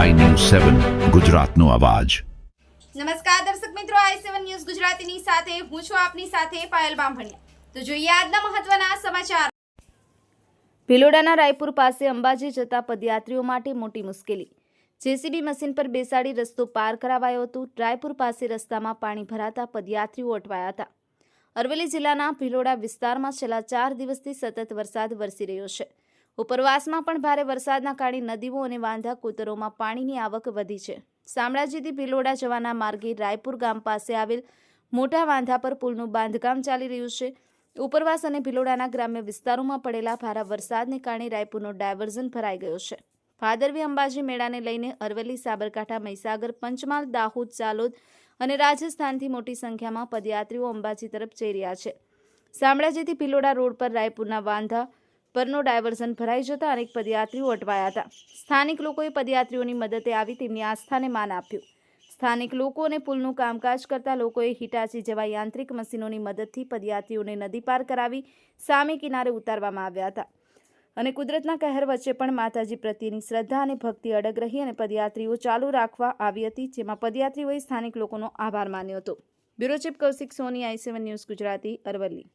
સેવન, ગુજરાતનો અવાજ. નમસ્કાર દર્શક મિત્રો, આઈ સેવન ન્યૂઝ ગુજરાતીની સાથે હું છું આપની સાથે પાયલ બામભણિયા. તો જોઈએ આજના મહત્વના સમાચાર. ભિલોડાના રાયપુર પાસે અંબાજી જતા પદયાત્રીઓ માટે મોટી મુશ્કેલી. જેસીબી મશીન પર બેસાડી રસ્તો પાર કરાવાયો હતો. રાયપુર પાસે રસ્તામાં પાણી ભરાતા પદયાત્રીઓ અટવાયા હતા. અરવલ્લી જિલ્લાના ભિલોડા વિસ્તારમાં છેલ્લા ચાર દિવસથી સતત વરસાદ વરસી રહ્યો છે. ઉપરવાસમાં પણ ભારે વરસાદના કારણે નદીઓ અને વાંધા કૂતરોમાં પાણીની આવક વધી છે. શામળાજીથી ભિલોડા જવાના માર્ગે રાયપુર ગામ પાસે આવેલ મોટા વાંધા પર પુલનું બાંધકામ ચાલી રહ્યું છે. ઉપરવાસ અને ભિલોડાના ગ્રામ્ય વિસ્તારોમાં પડેલા ભારે વરસાદને કારણે રાયપુરનો ડાયવર્ઝન ભરાઈ ગયો છે. ભાદરવી અંબાજી મેળાને લઈને અરવલ્લી, સાબરકાંઠા, મહીસાગર, પંચમહાલ, દાહોદ ચાલોદ અને રાજસ્થાનથી મોટી સંખ્યામાં પદયાત્રીઓ અંબાજી તરફ જઈ રહ્યા છે. શામળાજીથી ભિલોડા રોડ પર રાયપુરના વાંધા પરનો ડાયવર્ઝન ભરાઈ જતા અનેક પદયાત્રીઓ અટવાયા હતા. સ્થાનિક લોકોએ પદયાત્રીઓની મદદે આવી તેમની આસ્થાને માન આપ્યું. સ્થાનિક લોકો અને પુલનું કામકાજ કરતા લોકોએ હિટાચી જેવા યાંત્રિક મશીનોની મદદથી પદયાત્રીઓને નદી પાર કરાવી સામે કિનારે ઉતારવામાં આવ્યા હતા. અને કુદરતના કહેર વચ્ચે પણ માતાજી પ્રત્યેની શ્રદ્ધા અને ભક્તિ અડગ રહી અને પદયાત્રીઓ ચાલુ રાખવા આવી હતી, જેમાં પદયાત્રીઓએ સ્થાનિક લોકોનો આભાર માન્યો હતો. Bureau chief Kaushik Soni, I News Gujarati, Aravalli.